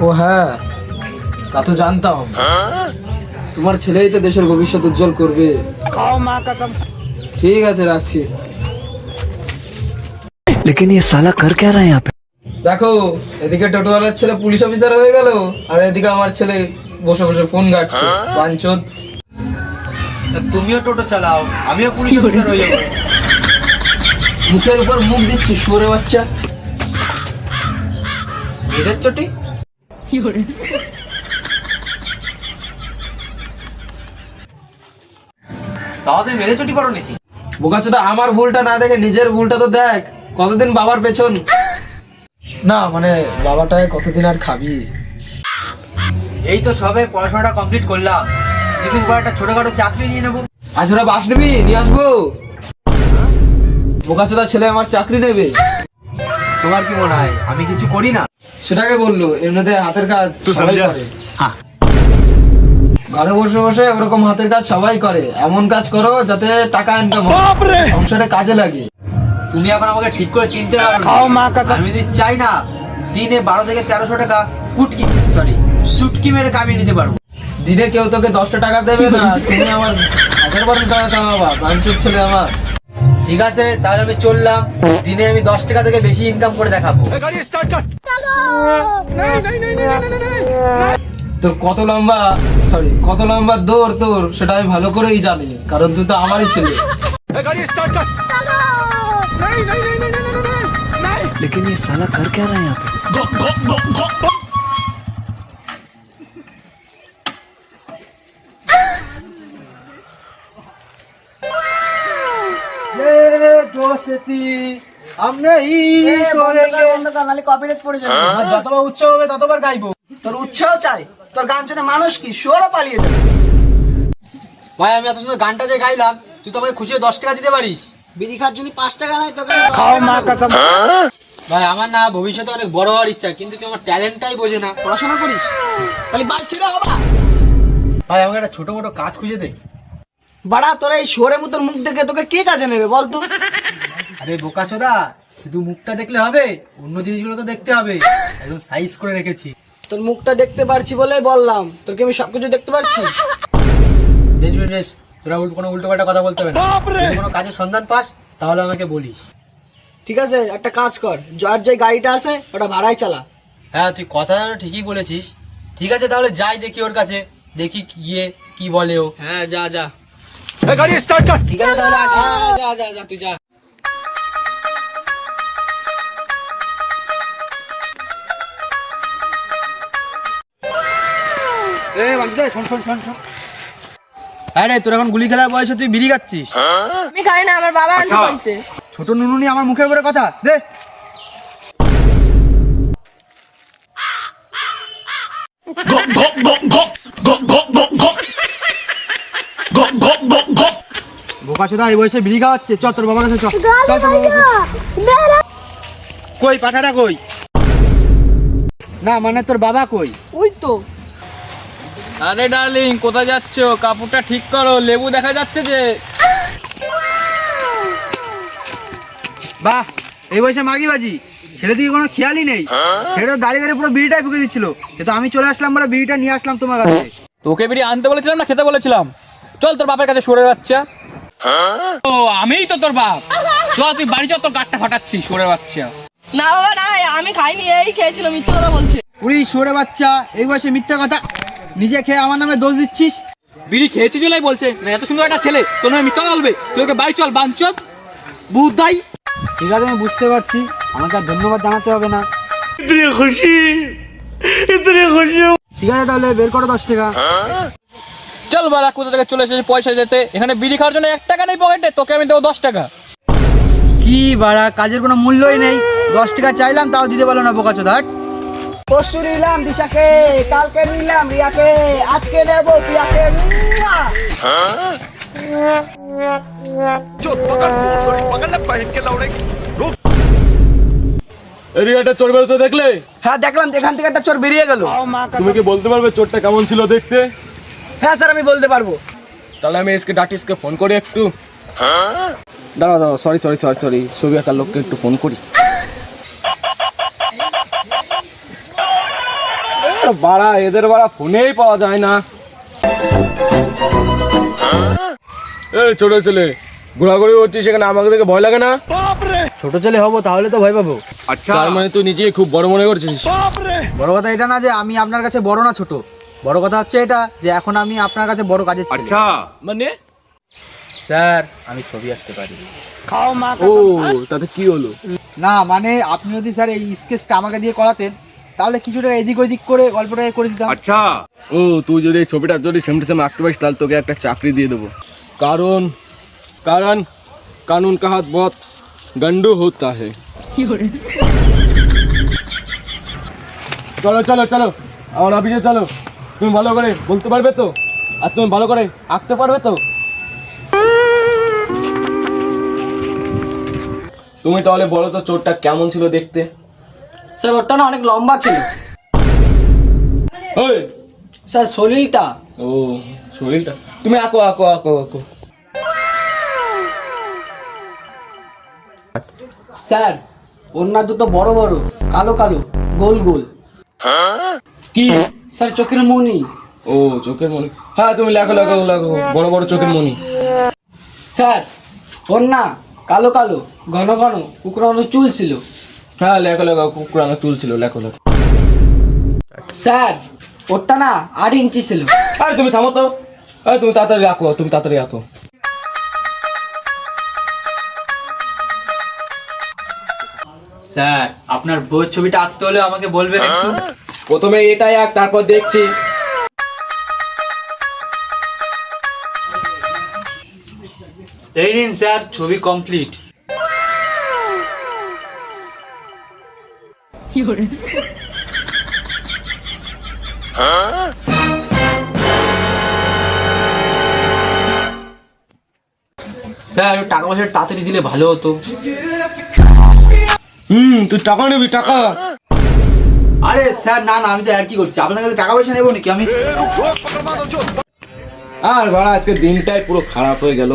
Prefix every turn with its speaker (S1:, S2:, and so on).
S1: ও হ্যাঁ তা তো জানতাম তোমার ছেলেই তো দেশের ভবিষ্যৎ উজ্জ্বল করবে ঠিক আছে রাখছি
S2: लेकिन ये साला कर क्या रहा है यहाँ पे
S1: দেখো এদিকে টোটোওয়ালার ছেলে পুলিশ অফিসার হয়ে গেল আর এদিকে আমার ছেলে বসে বসে ফোন ঘাটছে বাঞ্চোদ
S3: তা তুমিও টোটো চালাও আমিও পুলিশ অফিসার হয়ে যাবো
S1: মুখের উপর মুখ দিচ্ছি সরে বাচ্চা
S3: মেয়েদের চটি তাও তুমি মেয়েদের চটি করো নাকি
S1: বোকাচোদা আমার ভুলটা না দেখে নিজের ভুলটা তো দেখ। কতদিন বাবার পেছন? না মানে বাবাটায় কতদিন আর খাবি?
S3: এই তো সবে পড়াশোনাটা কমপ্লিট করলাম। যেদিন পর একটা ছোটখাটো চাকরি নিয়ে নেব।
S1: আজ ওরা বাস নিবি নিয়ে আসব। বোকাচোদা ছেলে আমার চাকরি নেবে।
S3: তোমার কি মনে হয়? আমি কিছু করি না?
S1: সেটাকে বলল এমনিতে হাতের কাজ সবাই করে। ঘরে বসে বসে ওরকম হাতের কাজ সবাই করে। এমন কাজ করো যাতে টাকা ইনকাম হয়। সংসারে কাজে লাগে।
S3: তুমি এখন আমাকে ঠিক করে চিনতে পারো আমি যদি চাই না দিনে বারো থেকে তেরোশো টাকা কুটকি সরি চুটকি মেরে কামিয়ে নিতে পারব।
S1: দিনে কেউ তোকে দশটা টাকা দেবে না। তুমি আমার হাজার বারো টাকা কামাবা বাঞ্চুর ছেলে আমার।
S3: ঠিক আছে তাহলে আমি চললাম দিনে আমি দশ টাকা থেকে বেশি ইনকাম করে দেখাবো
S1: তোর কত লম্বা সরি কত লম্বা দৌড় তোর সেটা আমি ভালো করেই জানি কারণ তুই তো আমারই ছেলে
S2: लेकिन ये साला कर क्या रहा है यहाँ पे
S3: যতবার উচ্চ হবে ততবার গাইবো।
S4: তোর উৎসাহ চাই। তোর গান শুনে মানুষ কি শুয়ারও পালিয়ে যাবে?
S3: ভাই আমি এত সুন্দর গানটা যে গাইলাম তুই তো আমাকে খুশি দশ টাকা দিতে পারিস।
S4: বিড়ি খাওয়ার জন্য পাঁচ টাকা নাই তোকে দশ টাকা দেবো।
S3: ভাই আমার না ভবিষ্যতে অনেক বড় হওয়ার ইচ্ছা কিন্তু কেউ আমার ট্যালেন্টটাই বোঝে না।
S4: পড়াশোনা করিস? তাহলে বাচ্চারা হবা
S3: ভাই আমাকে একটা ছোট মোটো কাজ খুঁজে দে।
S4: বাড়া তোর এই শোরে মতোর মুখ দেখে তোকে কে কাজে নেবে বল তো
S3: আরে বোকা চোদা শুধু মুখটা দেখলে হবে অন্য জিনিসগুলো তো দেখতে হবে। একদম সাইজ করে রেখেছি।
S4: তোর মুখটা দেখতে পারছি বলে বললাম। তোর কি আমি সবকিছু দেখতে পারছি?
S3: বেশ বেশ বেশ তোরা উল্টো কোনো উল্টো পাল্টা কথা বলতে হবে না। যদি কোনো কাজের সন্ধান পাস তাহলে আমাকে বলিস।
S4: ঠিক আছে একটা কাজ কর। যার যে গাড়িটা আছে ওটা ভাড়ায় চালা।
S3: হ্যাঁ তুই কথা ঠিকই বলেছিস। ঠিক আছে তাহলে যাই দেখি ওর কাছে। দেখি গিয়ে কি বলে ও।
S4: হ্যাঁ যা যা।
S3: ঠিক আছে তাহলে আসি।
S4: হ্যাঁ, যা যা যা তুই যা।
S3: আরে তোর এখন গুলি খেলার বয়সে তুই বিড়ি খাচ্ছিস?
S5: আমি খাই না আমার বাবা আনতে বলছে।
S3: ছোট নুনুনি আমার মুখের উপরে কথা দে। বোকা চোদা এই বয়সে বিড়ি খাওয়াচ্ছে। চ তোর বাবার কাছে চ চল তোর বাবার কাছে। কই পাঠাটা কই? না মানে তোর বাবা কই?
S4: ওই তো।
S1: আরে ডার্লিং কোথায় যাচ্ছ? কাপড়টা ঠিক করো লেবু দেখা যাচ্ছে যে।
S3: বাহ এই বয়সে মাগি বাজি। ছেলে দিকে কোনো খেয়ালই নেই। ছেলেটা দাঁড়িয়ে দাঁড়িয়ে পুরো বিড়িটাই ফুকে দিচ্ছিল। কিন্তু আমি চলে আসলাম বলে বিড়িটা নিয়ে আসলাম তোমার কাছে।
S6: তোকে বিড়ি আনতে বলেছিলাম না খেতে বলেছিলাম? চল তোর বাপের কাছে সরে বাচ্চা। ও আমিই তো তোর বাপ। চল তুই বাড়ি চল তোর গাটটা ফাটাচ্ছি সরে বাচ্চা।
S5: না বাবা না আমি খাইনি এই খেয়েছিল মিথ্যে কথা বলছে।
S3: পুরি সরে বাচ্চা এই বয়সে মিথ্যা কথা। নিজে খেয়ে আমার নামে দোষ দিচ্ছিস?
S6: বিড়ি খেয়েছি চলাই বলছে। না এত সুন্দর একটা ছেলে। তোর নামে মিথ্যা বলবে। তুই ওকে বাড়ি চল বাঞ্চত
S3: বুধাই ঠিক আছে আমি বুঝতে পারছি। আমাকে আর ধন্যবাদ জানাতে হবে না। ঠিক আছে তাহলে বের করো দশ টাকা।
S6: চল বাবা কোথা থেকে চলে এসেছে পয়সা যেতে? এখানে বিড়ি খাওয়ার জন্য এক টাকা নেই পকেটে। তোকে আমি দেবো দশ টাকা।
S3: কি বাড়া কাজের কোনো মূল্যই নেই। দশ টাকা চাইলাম তাও দিতে পারল না বোকা চোদা
S4: পরশু নিলাম দিশাকে কালকে নিলাম রিয়াকে আজকে নেব প্রিয়াকে!
S7: এরিয়াটা চোর বেরোতে দেখলে?
S4: হ্যাঁ দেখলাম এখান থেকে একটা চোর বেরিয়ে গেল।
S7: তুমি কি বলতে পারবে চোরটা কেমন ছিল দেখতে?
S4: হ্যাঁ স্যার আমি বলতে পারব।
S7: তাহলে আমি এসকে ডাটিসকে ফোন করি একটু। দাঁড়াও দাঁড়াও সরি সরি সরি সরি ছবি আঁকার লোককে একটু ফোন করি। বাড়া এদের বাড়া ফোনেই পাওয়া যায় না। এই ছোট ছেলে ঘোরাঘুরি হচ্ছিস সেখানে আমাকে দেখে ভয় লাগে না?
S3: ছোট ছেলে হব তাহলে তো ভয় পাবো।
S7: তার মানে তুই নিজেকে খুব বড় মনে করছিস?
S3: বড় কথা এটা না যে আমি আপনার কাছে বড় না ছোট। বড় কথা হচ্ছে এটা যে এখন আমি আপনার কাছে বড় কাজের ছেলে।
S7: মানে?
S3: স্যার আমি ছবি আঁকতে পারি।
S7: খাও মা ও তাতে কি হলো?
S3: না মানে আপনি যদি স্যার এই স্কেচটা আমাকে দিয়ে করাতেন তাহলে কিছুটা এদিক ওদিক করে গল্পটাকে করে দিতাম।
S7: ও তুই যদি এই ছবিটা যদি সেম টু সেম আঁকতে পারিস তাহলে তোকে একটা চাকরি দিয়ে দেবো। কারণ কারণ কানুন কা হাত বহুত গন্ডু হতা হে। চলো চলো চলো। আমার অফিসে চলো। তুমি ভালো করে বলতে পারবে তো? আর তুমি ভালো করে আঁকতে পারবে তো? তুমি তাহলে বলো তো চোরটা কেমন ছিল দেখতে?
S4: স্যার ওটা না অনেক লম্বা ছিল।
S7: ওই।
S4: স্যার শরীরটা।
S7: ও শরীরটা। তুমি আঁকো আঁকো আঁকো আঁকো।
S4: স্যার ওনার দুটো বড় বড় কালো কালো গোল গোল।
S7: কি?
S4: স্যার চোখের মনি
S7: ও চোখের মনি হ্যাঁ তুমি লেখো লেখো লেখো। বড় বড় চোখের মনি
S4: স্যার ওর না কালো কালো ঘন ঘন কুকুরানো চুল ছিল।
S7: হ্যাঁ লেখো লেখো কুকুরানো চুল ছিল লেখো লেখো।
S4: স্যার ওরটা না আট ইঞ্চি ছিল।
S7: আরে তুমি থামো তো। আরে তুমি তাড়াতাড়ি রাখো তুমি তাড়াতাড়ি রাখো।
S3: স্যার আপনার বইয়ের ছবিটা আঁকতে হলে আমাকে বলবেন একটু।
S7: প্রথমে এটাই আঁক তারপর দেখছি।
S3: এই নিন স্যার ছবি কমপ্লিট। স্যার টাকা পয়সা তাড়াতাড়ি দিলে ভালো হতো।
S7: হুম তুই টাকা নিবি টাকা।
S3: আরে স্যার না না আমি তো আর কি করছি? আপনার কাছে টাকা পয়সা নেব নাকি আমি?
S7: আর ভাড়া আজকে দিনটাই পুরো খারাপ হয়ে গেল।